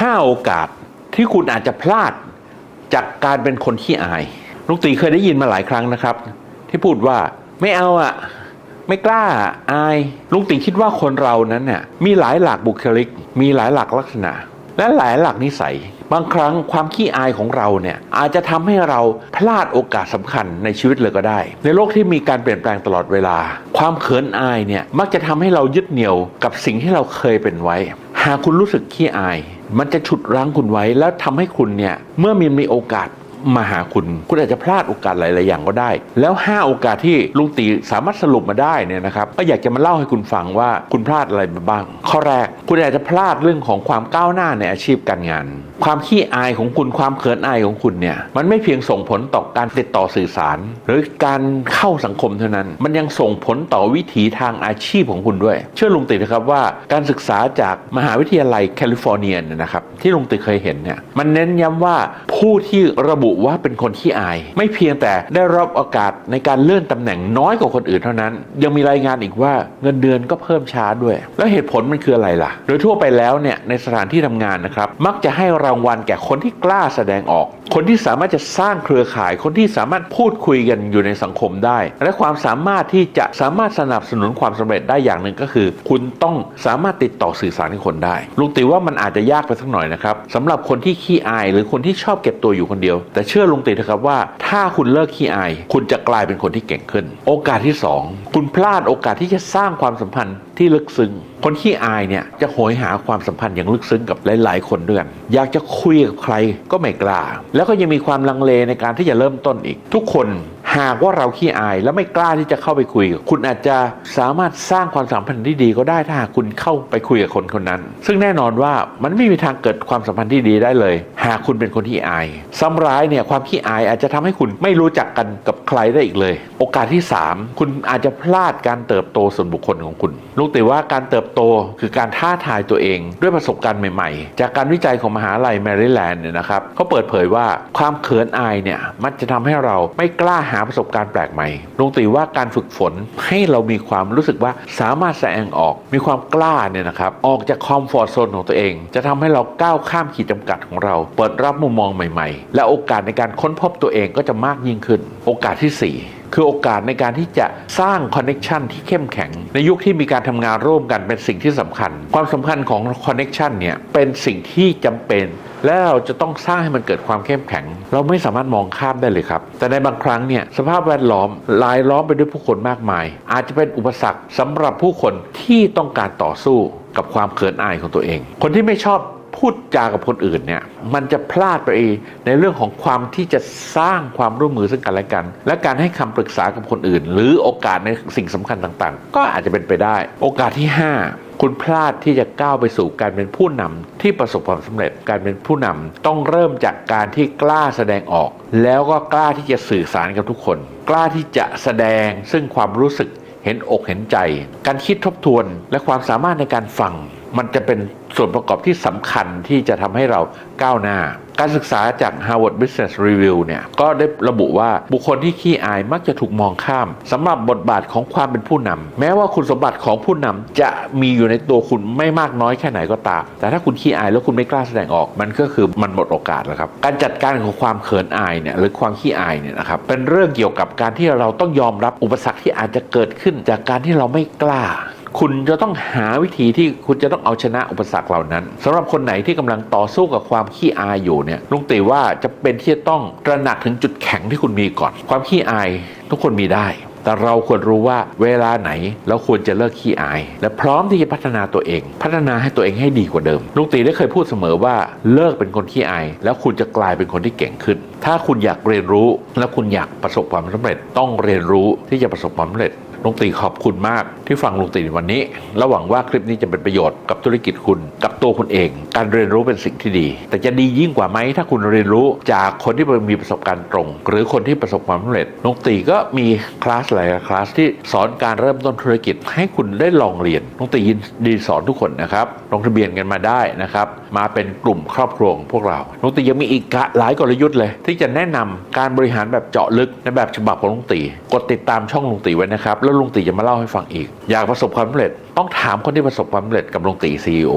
5 โอกาสที่คุณอาจจะพลาดจากการเป็นคนขี้อาย ลุงตีเคยได้ยินมาหลายครั้งนะครับ ที่พูดว่าไม่เอาอะไม่กล้าอะอายลุงตีคิดว่าคนเรานั้นเนี่ยมีหลายหลักบุคลิก มีหลายหลักลักษณะ และหลายหลักนิสัย บางครั้งความขี้อายของเราเนี่ยอาจจะทำให้เราพลาดโอกาสสำคัญในชีวิตเลยก็ได้ ในโลกที่มีการเปลี่ยนแปลงตลอดเวลา ความเขินอายเนี่ยมักจะทำให้เรายึดเหนี่ยวกับสิ่งที่เราเคยเป็นไว้ากคุณรู้สึกขี้อาย มันจะฉุดรั้งคุณไว้แล้วทำให้คุณเนี่ยเมื่อมีมีโอกาส มาหาคุณ คุณอาจจะพลาดโอกาสหลาย ๆ อย่างก็ได้ แล้ว 5 โอกาสที่ลุงตีสามารถสรุปมาได้เนี่ยนะครับก็อยากจะมาเล่าให้คุณฟังว่าคุณพลาดอะไรบ้าง ข้อแรกคุณอาจจะพลาดเรื่องของความก้าวหน้าในอาชีพการงาน ความขี้อายของคุณความเขินอายของคุณเนี่ยมันไม่เพียงส่งผลต่อการติดต่อสื่อสาร หรือการเข้าสังคมเท่านั้น มันยังส่งผลต่อวิถีทางอาชีพของคุณด้วย เชื่อลุงตินะครับว่าการศึกษาจากมหาวิทยาลัยแคลิฟอร์เนียเนี่ยนะครับที่ลุงติเคยเห็นเนี่ยมันเน้นย้ำว่าผู้ที่ระบุว่าเป็นคนขี้อาย ไม่เพียงแต่ได้รับโอกาสในการเลื่อนตำแหน่งน้อยกว่าคนอื่นเท่านั้น ยังมีรายงานอีกว่าเงินเดือนก็เพิ่มช้าด้วย แล้วเหตุผลมันคืออะไรล่ะ โดยทั่วไปแล้วเนี่ยในสถานที่ทำงานนะครับมักจะให้รางวัลแก่คนที่กล้าแสดงออก คนที่สามารถจะสร้างเครือข่าย คนที่สามารถพูดคุยกันอยู่ในสังคมได้ และความสามารถที่จะสามารถสนับสนุนความสำเร็จได้อย่างหนึ่งก็คือ คุณต้องสามารถติดต่อสื่อสารกับคนได้ลุงติว่ามันอาจจะยากไปสักหน่อยนะครับสำหรับคนที่ขี้อาย หรือคนที่ชอบเก็บตัวอยู่คนเดียว แต่เชื่อลุงตินะครับว่า ถ้าคุณเลิกขี้อาย คุณจะกลายเป็นคนที่เก่งขึ้น โอกาสที่สองคุณพลาดโอกาสที่จะสร้างความสัมพันธ์ที่ลึกซึ้ง คนขี้อายเนี่ยจะโหยหาความสัมพันธ์อย่างลึกซึ้งกับหลาย ๆ คนด้วยกัน อยากจะคุยกับใครก็ไม่กล้า แล้วก็ยังมีความลังเลในการที่จะเริ่มต้นอีก ทุกคน หากว่าเราขี้อายแล้วไม่กล้าที่จะเข้าไปคุย คุณอาจจะสามารถสร้างความสัมพันธ์ที่ดีก็ได้ถ้าหากคุณเข้าไปคุยกับคนคนนั้น ซึ่งแน่นอนว่ามันไม่มีทางเกิดความสัมพันธ์ที่ดีได้เลย หากคุณเป็นคนที่อายซ้ำร้ายเนี่ยความขี้อายอาจจะทำให้คุณไม่รู้จักกันกับใครได้อีกเลย โอกาสที่ 3 คุณอาจจะพลาดการเติบโตส่วนบุคคลของคุณลูกติว่าการเติบโตคือการท้าทายตัวเอง ด้วยประสบการณ์ใหม่ๆ จากการวิจัยของมหาลัยแมริแลนด์เนี่ยนะครับเขาเปิดเผยว่าความเขินอายเนี่ยมันจะทำให้เราไม่กล้าหาประสบการณ์แปลกใหม่ลุงตีว่าการฝึกฝนให้เรามีความรู้สึกว่าสามารถแสดงออก มีความกล้าเนี่ยนะครับ ออกจากคอมฟอร์ทโซนของตัวเอง จะทำให้เราก้าวข้ามขีดจำกัดของเรา เปิดรับมุมมองใหม่ ๆ และโอกาสในการค้นพบตัวเองก็จะมากยิ่งขึ้น โอกาสที่สี่คือโอกาสในการที่จะสร้างคอนเน็ชันที่เข้มแข็ง ในยุคที่มีการทำงานร่วมกันเป็นสิ่งที่สำคัญ ความสำคัญของคอนเน็ชันเนี่ยเป็นสิ่งที่จำเป็น และเราจะต้องสร้างให้มันเกิดความเข้มแข็ง เราไม่สามารถมองข้ามได้เลยครับ แต่ในบางครั้งเนี่ยสภาพแวดล้อมลายล้อมไปด้วยผู้คนมากมาย อาจจะเป็นอุปสรรคสำหรับผู้คนที่ต้องการต่อสู้กับความเขินอายของตัวเอง คนที่ไม่ชอบพูดจากับคนอื่นเนี่ยมันจะพลาดไปในเรื่องของความที่จะสร้างความร่วมมือซึ่งกันและกัน และการให้คำปรึกษากับคนอื่น หรือโอกาสในสิ่งสำคัญต่างๆ ก็อาจจะเป็นไปได้ โอกาสที่ 5 คุณพลาดที่จะก้าวไปสู่การเป็นผู้นำที่ประสบความสำเร็จการเป็นผู้นำต้องเริ่มจากการที่กล้าแสดงออก แล้วก็กล้าที่จะสื่อสารกับทุกคน กล้าที่จะแสดงซึ่งความรู้สึกเห็นอกเห็นใจ การคิดทบทวนและความสามารถในการฟัง มันจะเป็นส่วนประกอบที่สำคัญที่จะทำให้เราก้าวหน้า การศึกษาจาก Harvard Business Review เนี่ยก็ได้ระบุว่าบุคคลที่ขี้อายมักจะถูกมองข้ามสำหรับบทบาทของความเป็นผู้นำแม้ว่าคุณสมบัติของผู้นำจะมีอยู่ในตัวคุณไม่มากน้อยแค่ไหนก็ตาม แต่ถ้าคุณขี้อายแล้วคุณไม่กล้าแสดงออกมันก็คือมันหมดโอกาสแล้วครับ การจัดการของความเขินอายเนี่ยหรือความขี้อายเนี่ยนะครับเป็นเรื่องเกี่ยวกับการที่เราต้องยอมรับอุปสรรคที่อาจจะเกิดขึ้น จากการที่เราไม่กล้า คุณจะต้องหาวิธีที่คุณจะต้องเอาชนะอุปสรรคเหล่านั้นสำหรับคนไหนที่กำลังต่อสู้กับความขี้อายอยู่เนี่ยลุงตีว่าจะเป็นที่จะต้องตระหนักถึงจุดแข็งที่คุณมีก่อน ความขี้อายทุกคนมีได้แต่เราควรรู้ว่าเวลาไหนเราควรจะเลิกขี้อาย และพร้อมที่จะพัฒนาตัวเอง พัฒนาให้ตัวเองให้ดีกว่าเดิมลุงตีได้เคยพูดเสมอว่าเลิกเป็นคนขี้อาย แล้วคุณจะกลายเป็นคนที่เก่งขึ้น ถ้าคุณอยากเรียนรู้ และคุณอยากประสบความสำเร็จ ต้องเรียนรู้ที่จะประสบความสำเร็จ ลุงตีขอบคุณมากที่ฟังลุงตีในวันนี้และหวังว่าคลิปนี้จะเป็นประโยชน์กับธุรกิจคุณกั ตัวคุณเอง การเรียนรู้เป็นสิ่งที่ดี แต่จะดียิ่งกว่าไหมถ้าคุณเรียนรู้จากคนที่มีประสบการณ์ตรง หรือคนที่ประสบความสำเร็จลุงตีก็มีคลาสหลายคลาสที่สอนการเริ่มต้นธุรกิจให้คุณได้ลองเรียนลุงตียินดีสอนทุกคนนะครับลงทะเบียนกันมาได้นะครับ มาเป็นกลุ่มครอบครัวของพวกเราลุงตียังมีอีกหลายกลยุทธ์เลย ที่จะแนะนำการบริหารแบบเจาะลึกในแบบฉบับของลุงตีกดติดตามช่องลุงตีไว้นะครับ แล้วลุงตีจะมาเล่าให้ฟังอีก อยากประสบความสำเร็จ ต้องถามคนที่ประสบความสำเร็จกับลุงตีซีอ